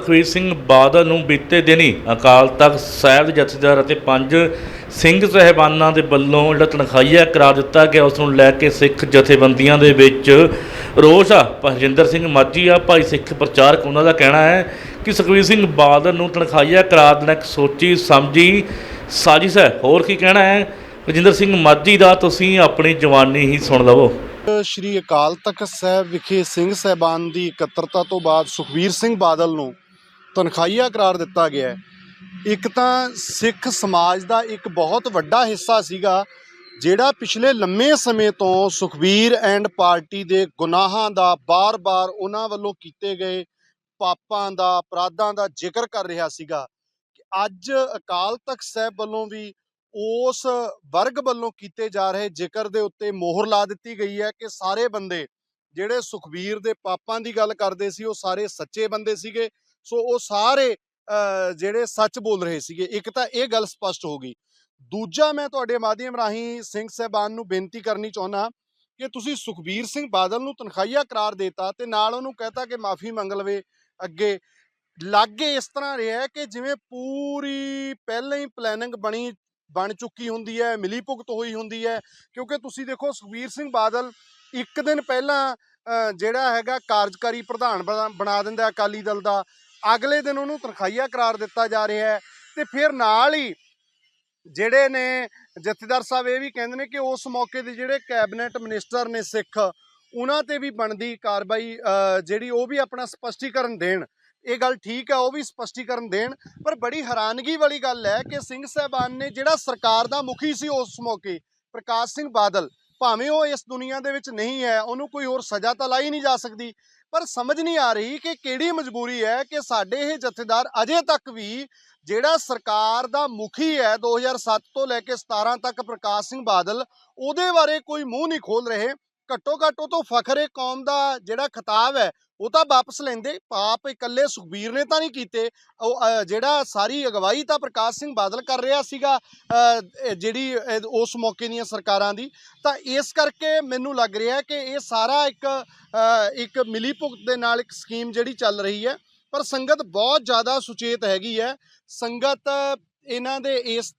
ਸੁਖਬੀਰ ਸਿੰਘ ਬਾਦਲ ਨੂੰ ਬੀਤੇ ਦਿਨੀ ਅਕਾਲ ਤਖਤ ਸਾਹਿਬ ਦੇ ਜਥੇਦਾਰ ਅਤੇ ਪੰਜ ਸਿੰਘ ਸਹਿਬਾਨਾਂ ਦੇ ਵੱਲੋਂ ਜਿਹੜਾ ਤਨਖਾਹੀਆ ਕਰਾ ਦਿੱਤਾ ਗਿਆ, ਉਸ ਨੂੰ ਲੈ ਕੇ ਸਿੱਖ ਜਥੇਬੰਦੀਆਂ ਦੇ ਵਿੱਚ ਰੋਸ ਆ। ਭਜਿੰਦਰ ਸਿੰਘ ਮਾਝੀ ਆ, ਭਾਈ ਸਿੱਖ ਪ੍ਰਚਾਰਕ, ਉਹਨਾਂ ਦਾ ਕਹਿਣਾ ਹੈ ਕਿ ਸੁਖਬੀਰ ਸਿੰਘ ਬਾਦਲ ਨੂੰ ਤਨਖਾਹੀਆ ਕਰਾ ਦੇਣਾ ਇੱਕ ਸੋਚੀ ਸਮਝੀ ਸਾਜ਼ਿਸ਼ ਹੈ। ਹੋਰ ਕੀ ਕਹਿਣਾ ਹੈ? ਭਜਿੰਦਰ ਸਿੰਘ ਮਾਝੀ ਦਾ ਤੁਸੀਂ ਆਪਣੀ ਜਵਾਨੀ ਹੀ ਸੁਣ ਲਵੋ। ਸ਼੍ਰੀ ਅਕਾਲ ਤਖਤ ਸਾਹਿਬ ਵਿਖੇ ਸਿੰਘ ਸਹਿਬਾਨ ਦੀ ਇਕੱਤਰਤਾ ਤੋਂ ਬਾਅਦ ਸੁਖਬੀਰ ਸਿੰਘ ਬਾਦਲ ਨੂੰ ਤਨਖਾਹੀਆ ਕਰਾਰ ਦਿੱਤਾ ਗਿਆ ਹੈ। ਇੱਕ ਤਾਂ ਸਿੱਖ ਸਮਾਜ ਦਾ ਇੱਕ ਬਹੁਤ ਵੱਡਾ ਹਿੱਸਾ ਸੀਗਾ, ਜਿਹੜਾ ਪਿਛਲੇ ਲੰਮੇ ਸਮੇਂ ਤੋਂ ਸੁਖਬੀਰ ਐਂਡ ਪਾਰਟੀ ਦੇ ਗੁਨਾਹਾਂ ਦਾ ਬਾਰ-ਬਾਰ ਉਹਨਾਂ ਵੱਲੋਂ ਕੀਤੇ ਗਏ ਪਾਪਾਂ ਦਾ, ਅਪਰਾਧਾਂ ਦਾ ਜ਼ਿਕਰ ਕਰ ਰਿਹਾ ਸੀਗਾ ਕਿ ਅੱਜ ਅਕਾਲ ਤਖਤ ਸਾਹਿਬ ਵੱਲੋਂ ਵੀ ਉਸ ਵਰਗ ਵੱਲੋਂ ਕੀਤੇ ਜਾ ਰਹੇ ਜ਼ਿਕਰ ਦੇ ਉੱਤੇ ਮੋਹਰ ਲਾ ਦਿੱਤੀ ਗਈ ਹੈ ਕਿ ਸਾਰੇ ਬੰਦੇ ਜਿਹੜੇ ਸੁਖਬੀਰ ਦੇ ਪਾਪਾਂ ਦੀ ਗੱਲ ਕਰਦੇ ਸੀ, ਉਹ ਸਾਰੇ ਸੱਚੇ ਬੰਦੇ ਸੀਗੇ। ਸੋ ਉਹ ਸਾਰੇ ਅਹ, ਜਿਹੜੇ ਸੱਚ ਬੋਲ ਰਹੇ ਸੀਗੇ ਇੱਕ ਤਾਂ ਇਹ ਗੱਲ ਸਪਸ਼ਟ ਹੋ ਗਈ। ਦੂਜਾ ਮੈਂ ਤੁਹਾਡੇ ਮਾਧਿਅਮ ਰਾਹੀਂ ਸਿੰਘ ਸਹਿਬਾਨ ਨੂੰ ਬੇਨਤੀ ਕਰਨੀ ਚਾਹੁੰਦਾ ਕਿ ਤੁਸੀਂ ਸੁਖਬੀਰ ਸਿੰਘ ਬਾਦਲ ਨੂੰ ਤਨਖਾਹੀਆ ਕਰਾਰ ਦੇਤਾ ਤੇ ਨਾਲ ਉਹਨੂੰ ਕਹਤਾ ਕਿ ਮਾਫੀ ਮੰਗ ਲਵੇ ਅੱਗੇ। ਲਾਗੇ ਇਸ ਤਰ੍ਹਾਂ ਰਿਹਾ ਕਿ ਜਿਵੇਂ ਪੂਰੀ ਪਹਿਲਾਂ ਹੀ ਪਲੈਨਿੰਗ ਬਣੀ ਬਣ ਚੁੱਕੀ ਹੁੰਦੀ ਹੈ ਮਿਲੀ ਭੁਗਤ ਹੋਈ ਹੁੰਦੀ ਹੈ ਕਿਉਂਕਿ ਤੁਸੀਂ ਦੇਖੋ ਸੁਖਬੀਰ ਸਿੰਘ ਬਾਦਲ ਇੱਕ ਦਿਨ ਪਹਿਲਾਂ ਅਹ, ਜਿਹੜਾ ਹੈਗਾ ਕਾਰਜਕਾਰੀ ਪ੍ਰਧਾਨ ਬਣਾ- ਬਣਾ ਦਿੰਦਾ ਅਕਾਲੀ ਦਲ ਦਾ। ਅਗਲੇ ਦਿਨ ਉਹਨੂੰ ਤਨਖਾਹੀਆ ਕਰਾਰ ਦਿੱਤਾ ਜਾ ਰਿਹਾ ਹੈ ਤੇ ਫਿਰ ਨਾਲ ਹੀ ਜਿਹੜੇ ਨੇ ਜਥੇਦਾਰ ਸਾਹਿਬ ਇਹ ਵੀ ਕਹਿੰਦੇ ਨੇ ਕਿ ਉਸ ਮੌਕੇ ਦੇ ਜਿਹੜੇ ਕੈਬਨਿਟ ਮਿਨਿਸਟਰ ਨੇ ਸਿੱਖ, ਉਹਨਾਂ ਤੇ ਵੀ ਬਣਦੀ ਕਾਰਵਾਈ ਜਿਹੜੀ ਉਹ ਵੀ ਆਪਣਾ ਸਪਸ਼ਟੀਕਰਨ ਦੇਣ। ਇਹ ਗੱਲ ਠੀਕ ਹੈ, ਉਹ ਵੀ ਸਪਸ਼ਟੀਕਰਨ ਦੇਣ, ਪਰ ਬੜੀ ਹੈਰਾਨਗੀ ਵਾਲੀ ਗੱਲ ਹੈ ਕਿ ਸਿੰਘ ਸਾਹਿਬਾਨ ਨੇ ਜਿਹੜਾ ਸਰਕਾਰ ਦਾ ਮੁਖੀ ਸੀ ਉਸ ਮੌਕੇ, ਪ੍ਰਕਾਸ਼ ਸਿੰਘ ਬਾਦਲ ਭਾਵੇਂ ਉਹ ਇਸ ਦੁਨੀਆ ਦੇ ਵਿੱਚ ਨਹੀਂ ਹੈ, ਉਹਨੂੰ ਕੋਈ ਹੋਰ ਸਜ਼ਾ ਤਾਂ ਲਾਈ ਨਹੀਂ ਜਾ ਸਕਦੀ। ਪਰ ਸਮਝ ਨਹੀਂ ਆ ਰਹੀ ਕਿ ਕਿਹੜੀ ਮਜਬੂਰੀ ਹੈ ਕਿ ਸਾਡੇ ਇਹ ਜਥੇਦਾਰ ਅਜੇ ਤੱਕ ਵੀ ਜਿਹੜਾ ਸਰਕਾਰ ਦਾ ਮੁਖੀ ਹੈ 2007 ਤੋਂ ਲੈ ਕੇ 17 ਤੱਕ ਪ੍ਰਕਾਸ਼ ਸਿੰਘ ਬਾਦਲ, ਉਹਦੇ ਬਾਰੇ ਕੋਈ ਮੂੰਹ ਨਹੀਂ ਖੋਲ ਰਹੇ। ਘੱਟੋ ਘੱਟ ਉਹ ਤੋਂ ਫਖਰੇ ਕੌਮ ਦਾ ਜਿਹੜਾ ਖਿਤਾਬ ਹੈ, ਉਹ ਤਾਂ ਵਾਪਸ ਲੈਂਦੇ। ਪਾਪ ਇਕੱਲੇ ਸੁਖਬੀਰ ਨੇ ਤਾਂ ਨਹੀਂ ਕੀਤੇ। ਉਹ ਜਿਹੜਾ ਸਾਰੀ ਅਗਵਾਈ ਤਾਂ ਪ੍ਰਕਾਸ਼ ਸਿੰਘ ਬਾਦਲ ਕਰ ਰਿਹਾ ਸੀਗਾ ਜਿਹੜੀ ਉਸ ਮੌਕੇ ਦੀਆਂ ਸਰਕਾਰਾਂ ਦੀ। ਤਾਂ ਇਸ ਕਰਕੇ ਮੈਨੂੰ ਲੱਗ ਰਿਹਾ ਕਿ ਇਹ ਸਾਰਾ ਇੱਕ ਇੱਕ ਮਿਲੀ ਭੁਗਤ ਦੇ ਨਾਲ ਇੱਕ ਸਕੀਮ ਜਿਹੜੀ ਚੱਲ ਰਹੀ ਹੈ, ਪਰ ਸੰਗਤ ਬਹੁਤ ਜ਼ਿਆਦਾ ਸੁਚੇਤ ਹੈਗੀ ਹੈ। ਸੰਗਤ, ਇਹਨਾਂ ਦੇ ਇਸ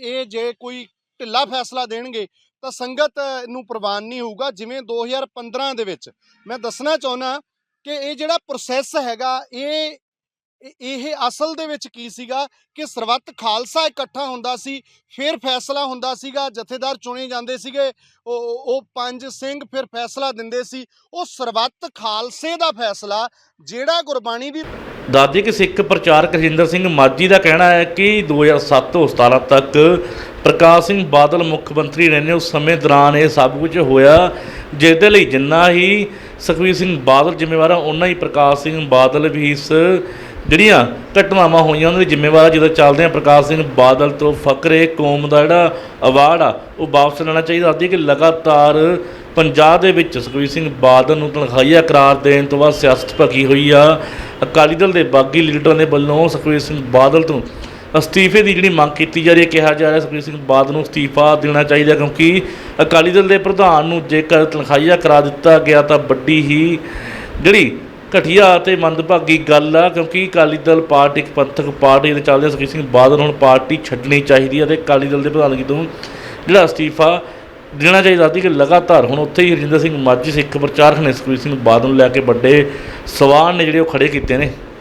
ਇਹ ਜੇ ਕੋਈ ਢਿੱਲਾ ਫੈਸਲਾ ਦੇਣਗੇ ਤਾਂ ਸੰਗਤ ਨੂੰ ਪ੍ਰਵਾਨ ਨਹੀਂ ਹੋਊਗਾ, ਜਿਵੇਂ 2015 ਦੇ ਵਿੱਚ। ਮੈਂ ਦੱਸਣਾ ਚਾਹੁੰਦਾ ਕਿ ਇਹ ਜਿਹੜਾ ਪ੍ਰੋਸੈਸ ਹੈਗਾ, ਇਹ, ਇਹ- ਅਸਲ ਦੇ ਵਿੱਚ ਕੀ ਸੀਗਾ ਕਿ ਸਰਬੱਤ ਖਾਲਸਾ ਇਕੱਠਾ ਹੁੰਦਾ ਸੀ, ਫਿਰ ਫੈਸਲਾ ਹੁੰਦਾ ਸੀਗਾ, ਜਥੇਦਾਰ ਚੁਣੇ ਜਾਂਦੇ ਸੀਗੇ, ਉਹ, ਉਹ- ਉਹ ਪੰਜ ਸਿੰਘ ਫਿਰ ਫੈਸਲਾ ਦਿੰਦੇ ਸੀ। ਉਹ ਸਰਬੱਤ ਖਾਲਸੇ ਦਾ ਫੈਸਲਾ, ਜਿਹੜਾ ਗੁਰਬਾਣੀ ਦੀ ਦਾਦੀ ਕਿ ਸਿੱਖ ਪ੍ਰਚਾਰਕ ਰਜਿੰਦਰ ਸਿੰਘ ਮਾਝੀ ਦਾ ਕਹਿਣਾ ਹੈ ਕਿ 2007 ਤੋਂ 17 ਤੱਕ ਪ੍ਰਕਾਸ਼ ਸਿੰਘ ਬਾਦਲ ਮੁੱਖ ਮੰਤਰੀ ਰਹਿੰਦੇ ਉਸ ਸਮੇਂ ਦੌਰਾਨ ਇਹ ਸਭ ਕੁਝ ਹੋਇਆ ਜਿਸ ਦੇ ਲਈ ਜਿੰਨਾ ਹੀ ਸੁਖਬੀਰ ਸਿੰਘ ਬਾਦਲ ਜ਼ਿੰਮੇਵਾਰ ਆ ਉਹਨਾਂ ਹੀ ਪ੍ਰਕਾਸ਼ ਸਿੰਘ ਬਾਦਲ ਵੀ ਇਸ ਜਿਹੜੀਆਂ ਘਟਨਾਵਾਂ ਹੋਈਆਂ, ਉਹਨਾਂ ਦੀ ਜ਼ਿੰਮੇਵਾਰ ਆ। ਜਦੋਂ ਚੱਲਦੇ ਆ, ਪ੍ਰਕਾਸ਼ ਸਿੰਘ ਬਾਦਲ ਤੋਂ ਫਕਰੇ ਕੌਮ ਦਾ ਜਿਹੜਾ ਅਵਾਰਡ ਆ, ਉਹ ਵਾਪਸ ਲੈਣਾ ਚਾਹੀਦਾ ਆਦੀ ਕਿ ਲਗਾਤਾਰ ਪੰਜਾਬ ਦੇ ਵਿੱਚ ਸੁਖਬੀਰ ਸਿੰਘ ਬਾਦਲ ਨੂੰ ਤਨਖਾਹੀਆ ਕਰਾਰ ਦੇਣ ਤੋਂ ਬਾਅਦ ਸਿਆਸਤ ਭਖੀ ਹੋਈ ਆ ਅਕਾਲੀ ਦਲ ਦੇ ਬਾਗੀ ਲੀਡਰਾਂ ਦੇ ਵੱਲੋਂ ਸੁਖਬੀਰ ਸਿੰਘ ਬਾਦਲ ਤੋਂ ਅਸਤੀਫੇ ਦੀ ਜਿਹੜੀ ਮੰਗ ਕੀਤੀ ਜਾ ਰਹੀ ਹੈ, ਕਿਹਾ ਜਾ ਰਿਹਾ, ਸੁਖਬੀਰ ਸਿੰਘ ਬਾਦਲ ਨੂੰ ਅਸਤੀਫਾ ਦੇਣਾ ਚਾਹੀਦਾ, ਕਿਉਂਕਿ ਅਕਾਲੀ ਦਲ ਦੇ ਪ੍ਰਧਾਨ ਨੂੰ ਜੇਕਰ ਤਨਖਾਹੀਆ ਕਰਾ ਦਿੱਤਾ ਗਿਆ, ਤਾਂ ਵੱਡੀ ਹੀ ਜਿਹੜੀ ਘਟੀਆ ਅਤੇ ਮੰਦਭਾਗੀ ਗੱਲ ਆ, ਕਿਉਂਕਿ ਅਕਾਲੀ ਦਲ ਪਾਰਟੀ ਇੱਕ ਪੰਥਕ ਪਾਰਟੀ ਦੇ ਚੱਲਦੇ ਸੁਖਬੀਰ ਸਿੰਘ ਬਾਦਲ ਹੁਣ ਪਾਰਟੀ ਛੱਡਣੀ ਚਾਹੀਦੀ ਹੈ ਤੇ ਅਕਾਲੀ ਦਲ ਦੇ ਪ੍ਰਧਾਨਗੀ ਤੋਂ ਜਿਹੜਾ ਅਸਤੀਫਾ ਦੇਣਾ ਚਾਹੀਦਾ ਸੀ ਕਿ ਲਗਾਤਾਰ ਹੁਣ ਉੱਥੇ ਹੀ ਰਜਿੰਦਰ ਸਿੰਘ ਮਾਝੀ, ਸਿੱਖ ਪ੍ਰਚਾਰਕ ਨੇ ਸੁਖਬੀਰ ਸਿੰਘ ਬਾਦਲ ਨੂੰ ਲੈ ਕੇ ਵੱਡੇ ਸਵਾਲ ਨੇ ਜਿਹੜੇ ਉਹ ਖੜੇ ਕੀਤੇ ਨੇ।